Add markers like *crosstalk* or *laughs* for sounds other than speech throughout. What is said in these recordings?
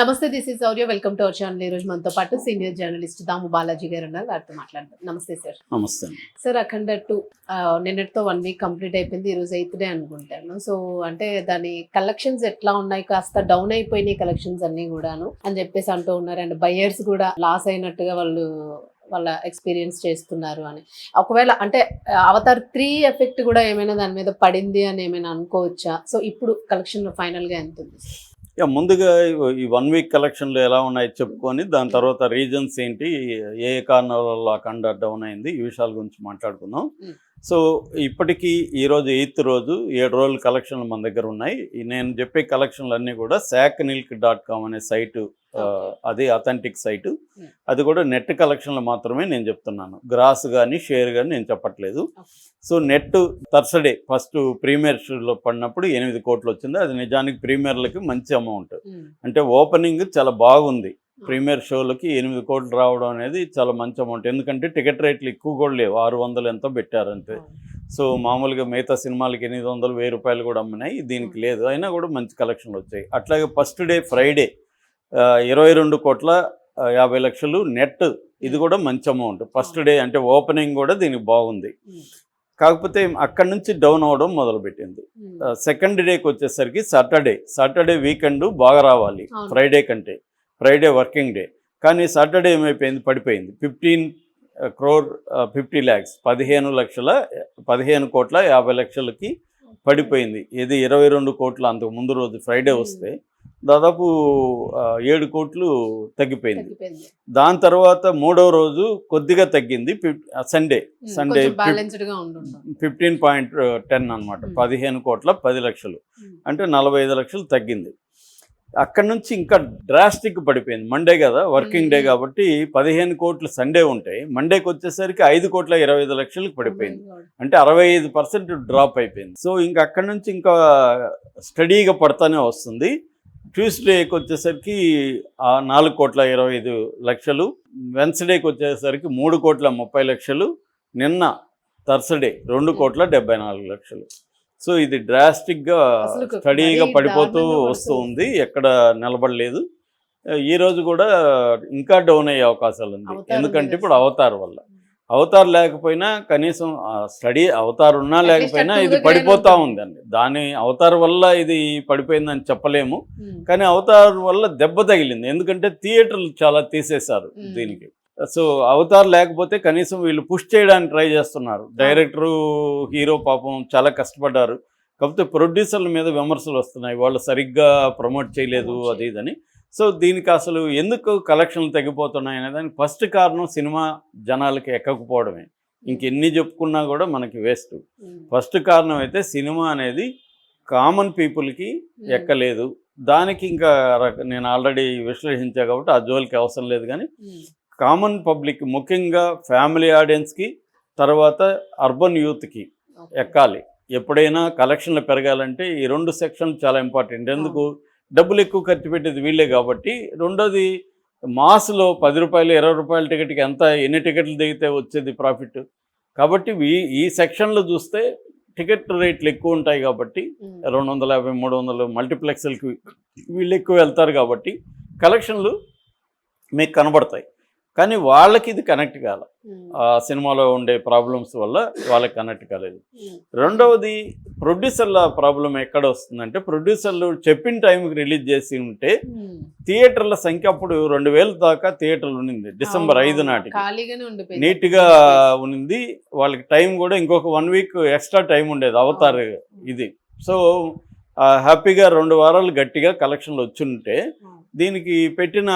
నమస్తే this is Sourya welcome to our channel ఈ రోజు మనతో పాటు సీనియర్ జర్నలిస్ట్ దాము బాలాజీ గారు ఉన్నారు. వారితో మాట్లాడతాం నమస్తే సార్ నమస్తే. సార్ అఖండ టూ నిన్నటితో వన్ వీక్ కంప్లీట్ అయిపోయింది. ఈ రోజు ఎయిత్ డే అనుకుంటాను. సో అంటే దాని కలెక్షన్స్ ఎట్లా ఉన్నాయి? కాస్త డౌన్ అయిపోయినాయి కలెక్షన్స్ అన్ని కూడాను అని చెప్పేసి అంటూ ఉన్నారు. అండ్ బయర్స్ కూడా లాస్ అయినట్టుగా వాళ్ళు వాళ్ళ ఎక్స్పీరియన్స్ చేస్తున్నారు అని. ఒకవేళ అంటే అవతార్ త్రీ ఎఫెక్ట్ కూడా ఏమైనా దాని మీద పడింది అని ఏమైనా అనుకోవచ్చా? సో ఇప్పుడు కలెక్షన్ ఫైనల్గా ఎంత ఉంది? యా ముందుగా ఈ వన్ వీక్ కలెక్షన్లు ఎలా ఉన్నాయి చెప్పుకొని దాని తర్వాత రీజన్స్ ఏంటి ఏ కారణాలలో కారణాల వల్ల అఖండ డౌన్ అయింది ఈ విషయాల గురించి మాట్లాడుకుందాం. సో ఇప్పటికీ ఈరోజు ఎయిత్ రోజు ఏడు రోజుల కలెక్షన్లు మన దగ్గర ఉన్నాయి. నేను చెప్పే కలెక్షన్లు అన్నీ కూడా శాక్ నిల్క్ డాట్ కామ్ అనే సైటు. అది అథెంటిక్ సైటు. Mm. అది కూడా నెట్ కలెక్షన్లు మాత్రమే నేను చెప్తున్నాను. గ్రాస్ కానీ షేర్ కానీ నేను చెప్పట్లేదు. So net Thursday first premiere షోలో పడినప్పుడు ఎనిమిది కోట్లు వచ్చింది. అది నిజానికి ప్రీమియర్లకి మంచి అమౌంట్. ఉమ్. అంటే ఓపెనింగ్ చాలా బాగుంది. ప్రీమియర్ షోలకి ఎనిమిది కోట్లు రావడం అనేది చాలా మంచి అమౌంట్ ఎందుకంటే టికెట్ రేట్లు ఎక్కువ కూడా లేవు. ఆరు వందలు ఎంతో పెట్టారంతే. సో మామూలుగా మిగతా సినిమాలకి ఎనిమిది వందలు వెయ్యి రూపాయలు కూడా అమ్మినాయి. దీనికి లేదు. అయినా కూడా మంచి కలెక్షన్లు వచ్చాయి. అట్లాగే ఫస్ట్ డే ఫ్రైడే ఇరవై రెండు కోట్ల యాభై లక్షలు నెట్. ఇది కూడా మంచి అమౌంట్. ఫస్ట్ డే అంటే ఓపెనింగ్ కూడా దీనికి బాగుంది. కాకపోతే అక్కడ నుంచి డౌన్ అవడం మొదలుపెట్టింది. సెకండ్ డేకి వచ్చేసరికి సాటర్డే. సాటర్డే వీకెండ్ బాగా రావాలి. ఫ్రైడే కంటే. Friday working day. కానీ సాటర్డే ఏమైపోయింది? పడిపోయింది. Fifteen crore fifty lakhs. పదిహేను లక్షల పదిహేను కోట్ల యాభై లక్షలకి పడిపోయింది. ఇది ఇరవై రెండు కోట్ల అంతకు ముందు రోజు ఫ్రైడే. వస్తే దాదాపు ఏడు కోట్లు తగ్గిపోయింది. దాని తర్వాత మూడో రోజు కొద్దిగా తగ్గింది. Sunday. Sunday fifteen point ten అనమాట. పదిహేను కోట్ల పది లక్షలు. అంటే నలభై ఐదు లక్షలు తగ్గింది. అక్కడ నుంచి ఇంకా డ్రాస్టిక్ పడిపోయింది. మండే కదా వర్కింగ్ డే. కాబట్టి పదిహేను కోట్లు సండే ఉంటాయి. మండేకి వచ్చేసరికి ఐదు కోట్ల ఇరవై ఐదు లక్షలకు పడిపోయింది. Oh God. అంటే అరవై ఐదు పర్సెంట్ డ్రాప్ అయిపోయింది. సో ఇంకా అక్కడ నుంచి ఇంకా స్టడీగా పడతానే వస్తుంది. ట్యూస్డేకి వచ్చేసరికి ఆ నాలుగు కోట్ల ఇరవై ఐదు లక్షలు. వెన్స్డేకి వచ్చేసరికి మూడు కోట్ల ముప్పై లక్షలు. నిన్న థర్స్డే రెండు కోట్ల డెబ్బై నాలుగు లక్షలు. సో ఇది డ్రాస్టిక్గా స్టడీగా పడిపోతూ వస్తూ. ఉంది ఎక్కడ నిలబడలేదు ఈ రోజు కూడా ఇంకా డౌన్ అయ్యే అవకాశాలు ఉంది ఎందుకంటే ఇప్పుడు అవతార్ వల్ల అవతార్ లేకపోయినా కనీసం స్టడీ అవతార్ ఉన్నా లేకపోయినా ఇది పడిపోతా. ఉందండి దాని అవతార్ వల్ల ఇది పడిపోయిందని చెప్పలేము. కానీ అవతార్ వల్ల దెబ్బ తగిలింది ఎందుకంటే థియేటర్లు చాలా తీసేశారు. దీనికి సో అవతార్ లేకపోతే కనీసం వీళ్ళు పుష్ చేయడానికి ట్రై చేస్తున్నారు. డైరెక్టరు హీరో పాపం చాలా కష్టపడ్డారు. కాకపోతే ప్రొడ్యూసర్ల మీద విమర్శలు వస్తున్నాయి. వాళ్ళు సరిగ్గా ప్రమోట్ చేయలేదు అది ఇదని సో దీనికి అసలు ఎందుకు కలెక్షన్లు తగ్గిపోతున్నాయి అనే దానికి ఫస్ట్ కారణం సినిమా జనాలకి ఎక్కకపోవడమే. ఇంకెన్ని చెప్పుకున్నా కూడా మనకి వేస్ట్. ఫస్ట్ కారణం అయితే సినిమా అనేది కామన్ పీపుల్కి. ఎక్కలేదు. దానికి ఇంకా నేను ఆల్రెడీ విశ్లేషించా కాబట్టి ఆ జోలికి అవసరం లేదు కానీ. కామన్ పబ్లిక్ ముఖ్యంగా ఫ్యామిలీ ఆడియన్స్కి తర్వాత అర్బన్ యూత్కి. ఎక్కాలి. ఎప్పుడైనా కలెక్షన్లు పెరగాలంటే ఈ రెండు సెక్షన్లు చాలా ఇంపార్టెంట్. ఎందుకు? డబ్బులు ఎక్కువ ఖర్చు పెట్టేది వీళ్ళే కాబట్టి రెండోది మాస్లో పది రూపాయలు ఇరవై రూపాయల టికెట్కి ఎంత ఎన్ని టికెట్లు దిగితే వచ్చేది ప్రాఫిట్? కాబట్టి ఈ- ఈ సెక్షన్లో చూస్తే టికెట్ రేట్లు ఎక్కువ ఉంటాయి కాబట్టి. రెండు వందల యాభై మూడు వందలు మల్టీప్లెక్స్లకి వీళ్ళు ఎక్కువ వెళ్తారు కాబట్టి కలెక్షన్లు మీకు కనబడతాయి. కానీ వాళ్ళకి ఇది కనెక్ట్ కాల. సినిమాలో ఉండే ప్రాబ్లమ్స్ వల్ల వాళ్ళకి కనెక్ట్ కాలేదు. రెండవది ప్రొడ్యూసర్ల ప్రాబ్లం ఎక్కడ వస్తుందంటే ప్రొడ్యూసర్లు చెప్పిన టైంకి రిలీజ్ చేసి ఉంటే. థియేటర్ల సంఖ్య అప్పుడు రెండు వేల దాకా థియేటర్లు ఉండింది. డిసెంబర్ ఐదు నాటికి. నీట్గా ఉన్నింది వాళ్ళకి టైం కూడా ఇంకొక వన్ వీక్ ఎక్స్ట్రా టైం ఉండేది అవతార్ ఇది. సో హ్యాపీగా రెండు వారాలు గట్టిగా కలెక్షన్లు వచ్చి ఉంటే. దీనికి పెట్టిన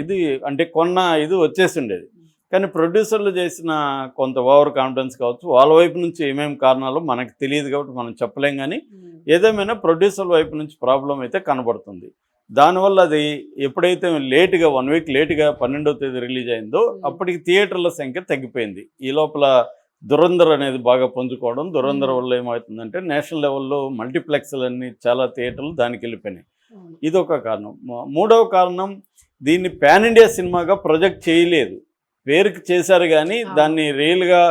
ఇది అంటే కొన్న ఇది వచ్చేసి ఉండేది కానీ ప్రొడ్యూసర్లు చేసిన కొంత ఓవర్ కాన్ఫిడెన్స్ కావచ్చు వాళ్ళ వైపు నుంచి ఏమేమి కారణాలు మనకు తెలియదు కాబట్టి మనం చెప్పలేం కానీ. ఏదేమైనా ప్రొడ్యూసర్ వైపు నుంచి ప్రాబ్లం అయితే కనబడుతుంది దానివల్ల అది ఎప్పుడైతే లేటుగా వన్ వీక్ లేటుగా పన్నెండవ తేదీ రిలీజ్ అయిందో. అప్పటికి థియేటర్ల సంఖ్య తగ్గిపోయింది ఈ లోపల దురంధర్ అనేది బాగా పుంజుకోవడం దురంధర్. వల్ల ఏమవుతుందంటే నేషనల్ లెవెల్లో మల్టీప్లెక్స్లు అన్ని చాలా థియేటర్లు దానికి వెళ్ళిపోయినాయి అవును. ఇది ఒక కారణం మూడవ కారణం దీన్ని పాన్ ఇండియా సినిమాగా ప్రొజెక్ట్ చేయలేదు పేరుకి చేశారు కానీ. దాన్ని రియల్గా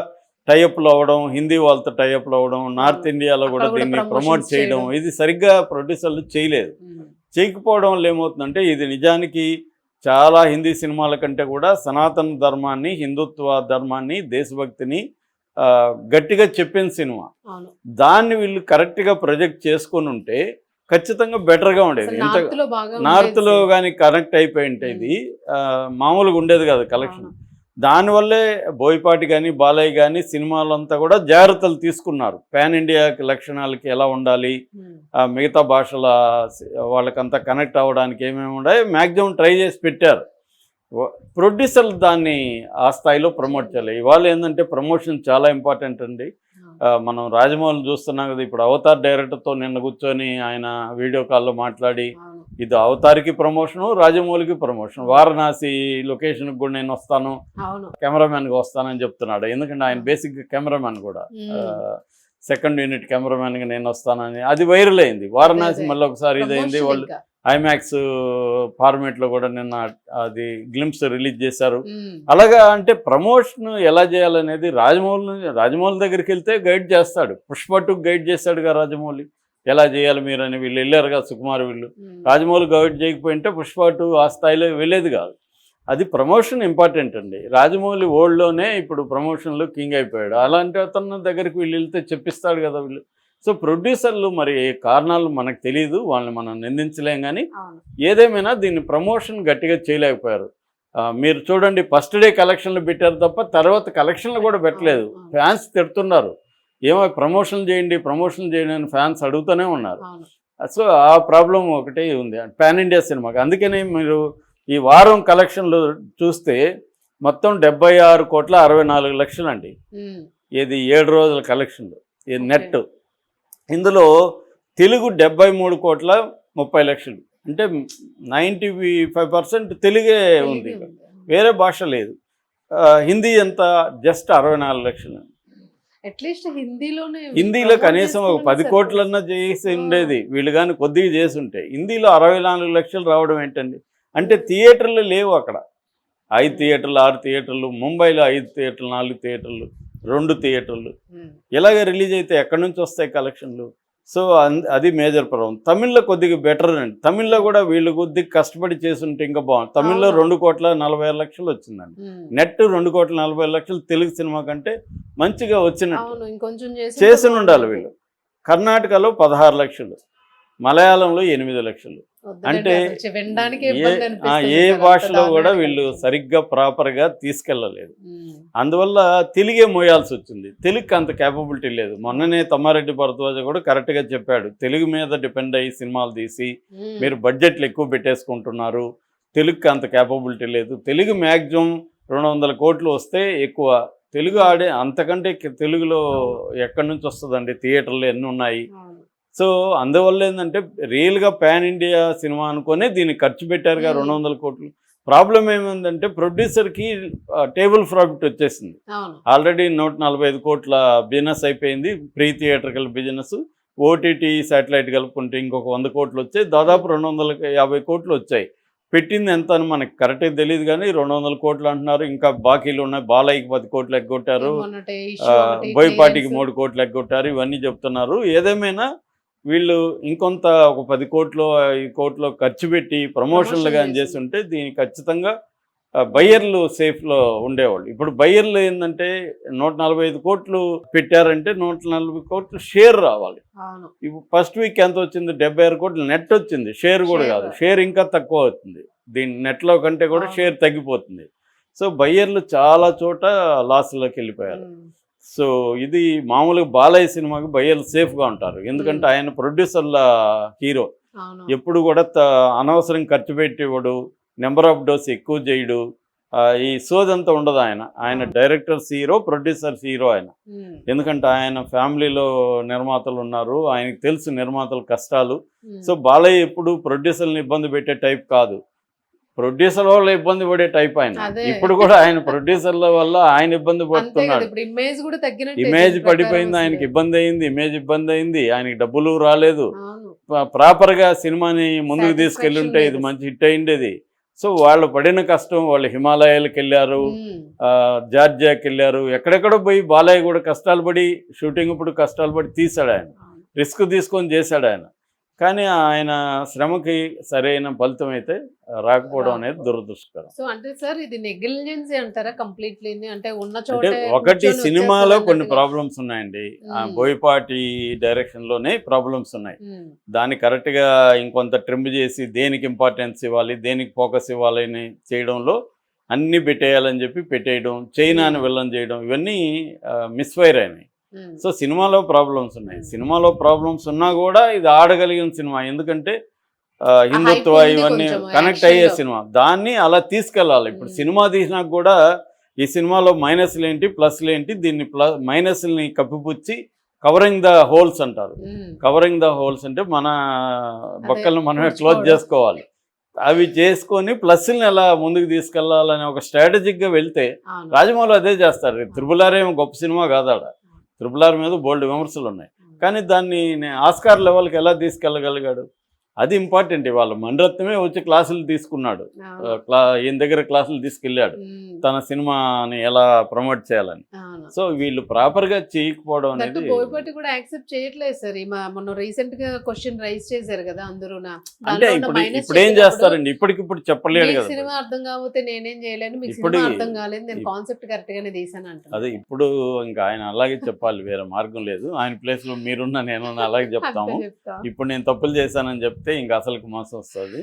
టైఅప్లు అవ్వడం హిందీ వాళ్ళతో టైఅప్లు అవ్వడం నార్త్ ఇండియాలో కూడా దీన్ని ప్రమోట్ చేయడం. ఇది సరిగ్గా ప్రొడ్యూసర్లు చేయలేదు. చేయకపోవడం వల్ల ఏమవుతుందంటే ఇది నిజానికి చాలా హిందీ సినిమాల కంటే కూడా సనాతన ధర్మాన్ని హిందుత్వ ధర్మాన్ని దేశభక్తిని గట్టిగా చెప్పిన సినిమా దాన్ని వీళ్ళు కరెక్ట్గా ప్రొజెక్ట్ చేసుకొని ఉంటే ఖచ్చితంగా బెటర్గా ఉండేది. ఇంత నార్త్లో బాగా నార్త్లో. కానీ కనెక్ట్ అయిపోయి ఇది మామూలుగా ఉండేది కాదు కలెక్షన్. దానివల్లే బోయపాటి కానీ బాలయ్య కానీ సినిమాలంతా కూడా జాగ్రత్తలు తీసుకున్నారు. పాన్ ఇండియా లక్షణాలకి ఎలా ఉండాలి మిగతా భాషల వాళ్ళకంతా కనెక్ట్ అవ్వడానికి ఏమేమి ఉన్నాయో మ్యాక్సిమం ట్రై చేసి పెట్టారు. ప్రొడ్యూసర్లు దాన్ని ఆ స్థాయిలో ప్రమోట్ చేయాలి. ఇవాళ ఏంటంటే ప్రమోషన్ చాలా ఇంపార్టెంట్ అండి. మనం రాజమౌళి చూస్తున్నాం కదా ఇప్పుడు అవతార్ డైరెక్టర్తో నిన్న కూర్చొని ఆయన వీడియో కాల్లో మాట్లాడి. ఇది అవతారికి ప్రమోషను రాజమౌళికి ప్రమోషన్. వారణాసి లొకేషన్కి కూడా నేను వస్తాను. కెమెరామ్యాన్గా వస్తానని చెప్తున్నాడు. ఎందుకంటే ఆయన బేసిక్ కెమెరామ్యాన్ కూడా. సెకండ్ యూనిట్ కెమెరామ్యాన్గా నేను వస్తానని. అది వైరల్ అయింది. వారణాసి. మళ్ళీ ఒకసారి ఇదైంది. వాళ్ళు. ఐమాక్స్ ఫార్మేట్లో కూడా నిన్న అది గ్లిమ్స్ రిలీజ్ చేశారు. అలాగా అంటే ప్రమోషన్ ఎలా చేయాలనేది రాజమౌళి రాజమౌళి దగ్గరికి వెళ్తే గైడ్ చేస్తాడు. పుష్ప టూ గైడ్ చేస్తాడుగా రాజమౌళి. ఎలా చేయాలి మీరు అని వీళ్ళు వెళ్ళారుగా సుకుమార్ వీళ్ళు. రాజమౌళి గైడ్ చేయకపోయింటే పుష్ప టూ ఆ స్థాయిలో వెళ్ళేది కాదు. అది ప్రమోషన్ ఇంపార్టెంట్ అండి. రాజమౌళి ఓల్డ్లోనే ఇప్పుడు ప్రమోషన్లో కింగ్ అయిపోయాడు. అలాంటి అతను దగ్గరికి వీళ్ళు వెళ్తే చెప్పిస్తాడు కదా వీళ్ళు. సో ప్రొడ్యూసర్లు మరి ఏ కారణాలు మనకు తెలియదు వాళ్ళని మనం నిందించలేం కానీ ఏదేమైనా దీన్ని ప్రమోషన్ గట్టిగా చేయలేకపోయారు. మీరు చూడండి ఫస్ట్ డే కలెక్షన్లు పెట్టారు తప్ప తర్వాత కలెక్షన్లు కూడా పెట్టలేదు. ఫ్యాన్స్ తిడుతున్నారు. ఏమో ప్రమోషన్ చేయండి ప్రమోషన్ చేయండి అని ఫ్యాన్స్ అడుగుతూనే ఉన్నారు. సో ఆ ప్రాబ్లం ఒకటే ఉంది. పాన్ ఇండియా సినిమాకి. అందుకని మీరు ఈ వారం కలెక్షన్లు చూస్తే మొత్తం డెబ్బై ఆరు కోట్ల అరవై నాలుగు లక్షలు అండి. ఇది ఏడు రోజుల కలెక్షన్లు. ఇది నెట్ ఇందులో తెలుగు డెబ్బై మూడు కోట్ల ముప్పై లక్షలు. అంటే నైంటీ ఫైవ్ పర్సెంట్ తెలుగే ఉంది. వేరే భాష లేదు. హిందీ ఎంత? జస్ట్ అరవై నాలుగు లక్షలు. అట్లీస్ట్ హిందీలోనే హిందీలో కనీసం ఒక పది. కోట్లన్నా చేసి ఉండేది. వీళ్ళు కానీ కొద్దిగా చేసి ఉంటే హిందీలో అరవై నాలుగు లక్షలు రావడం ఏంటండి? అంటే థియేటర్లు లేవు అక్కడ. ఐదు థియేటర్లు ఆరు థియేటర్లు ముంబైలో ఐదు థియేటర్లు నాలుగు థియేటర్లు. రెండు థియేటర్లు. ఇలాగ రిలీజ్ అయితే ఎక్కడి నుంచి వస్తాయి కలెక్షన్లు? సో అది మేజర్ ప్రాబ్లం. తమిళ్ళో కొద్దిగా బెటర్ అండి. తమిళ్ళో కూడా వీళ్ళు కొద్దిగా కష్టపడి చేస్తుంటే ఇంకా బాగుంది తమిళ్ళో. రెండు కోట్ల నలభై ఆరు లక్షలు వచ్చిందండి. నెట్ రెండు కోట్ల నలభై లక్షలు తెలుగు సినిమా కంటే మంచిగా వచ్చినట్టు. చేసి ఉండాలి వీళ్ళు. కర్ణాటకలో పదహారు లక్షలు. మలయాళంలో ఎనిమిది లక్షలు. అంటే ఏ భాషలో కూడా వీళ్ళు. సరిగ్గా ప్రాపర్గా తీసుకెళ్ళలేదు. ఉమ్. అందువల్ల తెలుగే మోయాల్సి వచ్చింది. తెలుగుకి అంత క్యాపబిలిటీ లేదు. మొన్ననే తమ్మారెడ్డి భరద్వాజ కూడా కరెక్ట్గా చెప్పాడు. తెలుగు మీద డిపెండ్ అయ్యి సినిమాలు తీసి. మీరు బడ్జెట్లు ఎక్కువ పెట్టేసుకుంటున్నారు. తెలుగుకి అంత క్యాపబిలిటీ లేదు. తెలుగు మ్యాక్సిమం రెండు వందల కోట్లు వస్తే ఎక్కువ. తెలుగు ఆడే అంతకంటే తెలుగులో ఎక్కడి నుంచి వస్తుందండి? థియేటర్లు ఎన్ని ఉన్నాయి. సో అందువల్ల ఏంటంటే రియల్గా పాన్ ఇండియా సినిమా అనుకునే దీన్ని ఖర్చు పెట్టారుగా Hmm. రెండు వందల కోట్లు. ప్రాబ్లం ఏమైందంటే ప్రొడ్యూసర్కి టేబుల్ ప్రాఫిట్ వచ్చేసింది. ఆల్రెడీ నూట నలభై ఐదు కోట్ల బిజినెస్ అయిపోయింది. Pre theatrical business OTT satellite కలుపుకుంటే ఇంకొక వంద కోట్లు వచ్చాయి. దాదాపు రెండు వందల యాభై కోట్లు వచ్చాయి. పెట్టింది ఎంత అని మనకి కరెక్ట్గా తెలియదు కానీ రెండు వందల కోట్లు అంటున్నారు. ఇంకా బాకీలు ఉన్నాయి. బాలయ్యకి పది కోట్లు ఎగ్గొట్టారు. బోయపాటికి. మూడు కోట్లు ఎగ్గొట్టారు. ఇవన్నీ చెప్తున్నారు. ఏదేమైనా వీళ్ళు ఇంకొంత ఒక పది కోట్లు ఐదు కోట్లు ఖర్చు పెట్టి ప్రమోషన్లు కానీ చేసి చేసి. ఉంటే దీనికి ఖచ్చితంగా బయ్యర్లు సేఫ్లో ఉండేవాళ్ళు. ఇప్పుడు బయ్యర్లు ఏంటంటే నూట నలభై ఐదు కోట్లు పెట్టారంటే నూట నలభై కోట్లు షేర్ రావాలి. ఇప్పుడు ఫస్ట్ వీక్ ఎంత వచ్చింది? డెబ్బై ఆరు కోట్లు నెట్ వచ్చింది. షేర్ కూడా. కాదు. షేర్ ఇంకా తక్కువ అవుతుంది. దీని నెట్లో కంటే కూడా. షేర్ తగ్గిపోతుంది. సో బయ్యర్లు చాలా చోట లాస్లోకి వెళ్ళిపోయారు. సో ఇది మామూలుగా బాలయ్య సినిమాకి బయ్యర్లు సేఫ్గా ఉంటారు. ఎందుకంటే. ఆయన ప్రొడ్యూసర్ల హీరో. ఎప్పుడు కూడా త- అనవసరం ఖర్చు పెట్టేవాడు నెంబర్ ఆఫ్ డోస్ ఎక్కువ చేయడు. ఈ సోదంతా ఉండదు ఆయన. ఆయన డైరెక్టర్స్ హీరో ప్రొడ్యూసర్స్ హీరో ఆయన. ఎందుకంటే ఆయన ఫ్యామిలీలో నిర్మాతలు ఉన్నారు. ఆయనకు తెలుసు నిర్మాతల కష్టాలు. సో బాలయ్య ఎప్పుడు ప్రొడ్యూసర్ని ఇబ్బంది పెట్టే టైప్ కాదు. ప్రొడ్యూసర్ వల్ల ఇబ్బంది పడే టైప్ ఆయన. ఇప్పుడు కూడా ఆయన ప్రొడ్యూసర్ల వల్ల ఆయన ఇబ్బంది పడుతున్నాడు. ఇమేజ్ కూడా తగ్గినట్టు ఇమేజ్ పడిపోయింది ఆయనకి ఇబ్బంది అయింది ఇమేజ్ ఇబ్బంది అయింది ఆయనకి డబ్బులు రాలేదు. అవును. ప- ప్రాపర్గా సినిమాని ముందుకు తీసుకెళ్ళుంటే ఇది. మంచి హిట్ అయిండేది. సో వాళ్ళు పడిన కష్టం వాళ్ళు హిమాలయాలకు వెళ్ళారు జార్జియాకి వెళ్ళారు ఎక్కడెక్కడో పోయి బాలయ్య కూడా కష్టాలు పడి షూటింగ్ ఇప్పుడు కష్టాలు పడి తీశాడు ఆయన. రిస్క్ తీసుకొని చేశాడు ఆయన. కానీ ఆయన శ్రమకి సరైన ఫలితం అయితే రాకపోవడం అనేది దురదృష్టకరం. సో అంటే సార్ ఇది నెగ్లిజెన్సీ అంటారా కంప్లీట్లీ? అంటే ఉన్న చోటే ఒకటి సినిమాలో కొన్ని. ప్రాబ్లమ్స్ ఉన్నాయండి. బోయపాటి డైరెక్షన్లోనే ప్రాబ్లమ్స్ ఉన్నాయి దాన్ని కరెక్ట్గా ఇంకొంత ట్రిమ్ చేసి దేనికి ఇంపార్టెన్స్ ఇవ్వాలి దేనికి ఫోకస్ ఇవ్వాలని చేయడంలో అన్ని పెట్టేయాలని చెప్పి పెట్టేయడం చైనాని విలన్ చేయడం ఇవన్నీ మిస్ఫైర్ అయినాయి. సో సినిమాలో ప్రాబ్లమ్స్ ఉన్నాయి. సినిమాలో ప్రాబ్లమ్స్ ఉన్నా కూడా ఇది ఆడగలిగిన సినిమా. ఎందుకంటే హిందుత్వ ఇవన్నీ కనెక్ట్ అయ్యే. సినిమా. దాన్ని అలా తీసుకెళ్ళాలి. ఇప్పుడు. సినిమా తీసినాక కూడా ఈ సినిమాలో మైనస్లు ఏంటి ప్లస్లు ఏంటి దీన్ని ప్లస్ మైనస్ని కప్పిపుచ్చి కవరింగ్ ద హోల్స్ అంటారు. కవరింగ్ ద హోల్స్ అంటే మన బొక్కలను మనమే క్లోజ్. చేసుకోవాలి. అవి చేసుకొని ప్లస్ని ఎలా ముందుకు తీసుకెళ్ళాలని ఒక స్ట్రాటజిక్గా వెళ్తే. రాజమౌళి అదే చేస్తారు. త్రిబుల్ ఆర్ ఏమో గొప్ప సినిమా కాదాడ. త్రిబుల్ ఆర్ మీద బోల్డ్ విమర్శలు ఉన్నాయి. కానీ దాన్ని నే- ఆస్కార్ లెవెల్కి ఎలా తీసుకెళ్ళగలిగాడు? అది ఇంపార్టెంట్ ఇవాళ. మణిరత్నమే వచ్చి క్లాసులు తీసుకున్నాడు. క్లా ఈయన దగ్గర క్లాసులు తీసుకెళ్ళాడు. తన సినిమాని ఎలా ప్రమోట్ చేయాలని. సో వీళ్ళు ప్రాపర్గా చేయకపోవడం దట్టు అనేది బోయపాటి కూడా యాక్సెప్ట్ చేయట్లేదు సార్. మొన్న రీసెంట్గా క్వశ్చన్ రైజ్ చేశారు కదా అందరూ అంటే ఇప్పుడు ఇప్పుడు ఏం చేస్తారండి? ఇప్పటికిప్పుడు చెప్పలేడు కదా సినిమా అర్థం కాకపోతే నేనేం చేయలేను. మీకు సినిమా అర్థం కాలేదు. నేను కాన్సెప్ట్ కరెక్ట్ గానే తీసాను అంటున్నాను అదే ఇప్పుడు ఇంకా ఆయన అలాగే చెప్పాలి. వేరే మార్గం లేదు. ఆయన ప్లేస్లో మీరున్నా నేను అలాగే *laughs* చెప్తాము. ఇప్పుడు నేను తప్పులు చేశానని చెప్తే ఇంకా అసలు మోసం వస్తుంది.